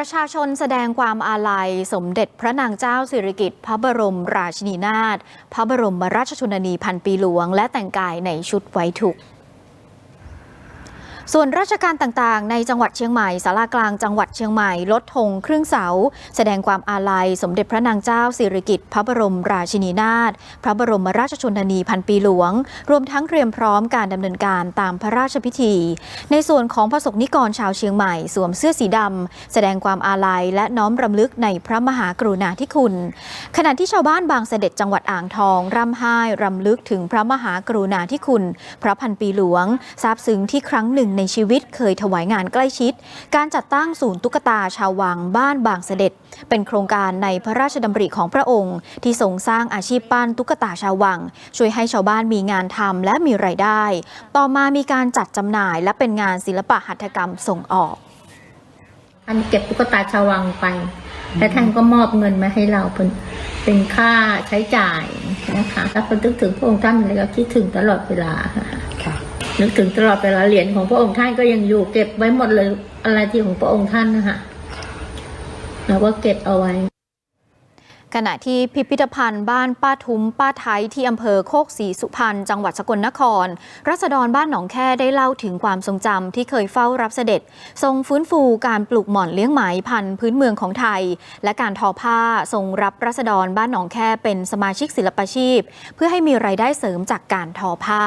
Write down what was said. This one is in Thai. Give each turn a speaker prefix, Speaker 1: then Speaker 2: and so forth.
Speaker 1: ประชาชนแสดงความอาลัย สมเด็จพระนางเจ้าสิริกิติ์พระบรมราชินีนาถพระบรมราชชนนีพันปีหลวง และแต่งกายในชุดไว้ทุกข์ ส่วนราชการต่างๆ ในจังหวัดเชียงใหม่สารากลางจังหวัดเชียงใหม่ลดธงครึ่งเสา แสดงความอาลัย สมเด็จพระนางเจ้าสิริกิติ์พระบรมราชินีนาถพระบรมราชชนนีพันปีหลวง รวมทั้งเตรียมพร้อมการดำเนินการตามพระราชพิธี ในส่วนของพระสงฆ์นิกรชาวเชียงใหม่สวมเสื้อสีดำแสดงความอาลัยและน้อมรำลึกในพระมหากรุณาธิคุณ ขณะที่ชาวบ้านบางเสด็จจังหวัดอ่างทองร่ำไห้รำลึกถึงพระมหากรุณาธิคุณ พระพันปีหลวงซาบซึ้งที่ครั้งหนึ่งในชีวิตเคยถวายงานใกล้ชิด การจัดตั้งศูนย์ตุ๊กตาชาววังบ้านบางเสด็จ เป็นโครงการในพระราชดำริของพระองค์ ที่ทรงสร้างอาชีพปั้นตุ๊กตาชาววัง ช่วยให้ชาวบ้านมีงานทำและมีไรายได้ ต่อมามีการจัดจำหน่ายและเป็นงานศิลปะหัตถกรรมส่งออก
Speaker 2: ท่านเก็บตุ๊กตาชาววังไป และท่านก็มอบเงินมาให้เราเป็นเป็นค่าใช้จ่ายนะคะถ้าคนนึกถึงพระองค์ท่านเลยก็คิดถึงตลอดเวลาค่ะ นึกถึงตลอดเวลาเหรียญของพระองค์ท่านก็ยังอยู่เก็บไว้หมดเลยอะไรที่ของพระองค์ท่านนะคะเราก็เก็บเอาไว้
Speaker 1: ขณะที่พิพิธภัณฑ์บ้านป้าทุ้มป้าไทยที่อำเภอโคกศรีสุพรรณจังหวัดสกลนคร รัษฎรบ้านหนองแค่ได้เล่าถึงความทรงจำที่เคยเฝ้ารับเสด็จ ทรงฟื้นฟูการปลูกหม่อนเลี้ยงไหมพันธุ์พื้นเมืองของไทย และการทอผ้าทรงรับรัษฎรบ้านหนองแค่เป็นสมาชิกศิลปาชีพ เพื่อให้มีไรายได้เสริมจากการทอผ้า